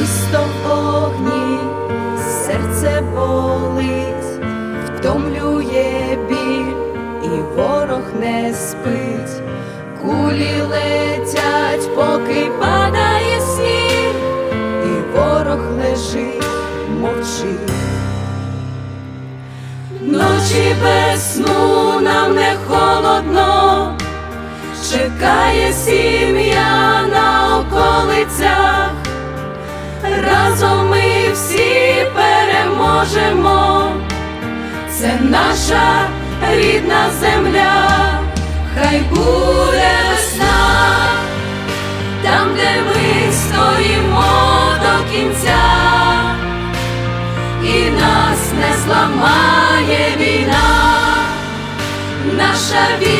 місто в огні, серце болить, втомлює біль, і ворог не спить, кулі летять, поки падає сніг, і ворог лежить, мовчить. Ночі без сну нам не холодно, чекає сім'я на околицях, переможемо, це наша рідна земля, хай буде весна, там, де ми стоїмо до кінця. І нас не зламає війна, наша віра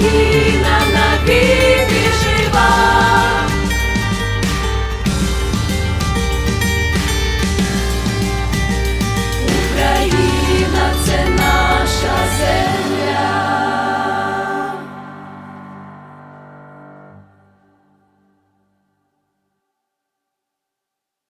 Україна на вік.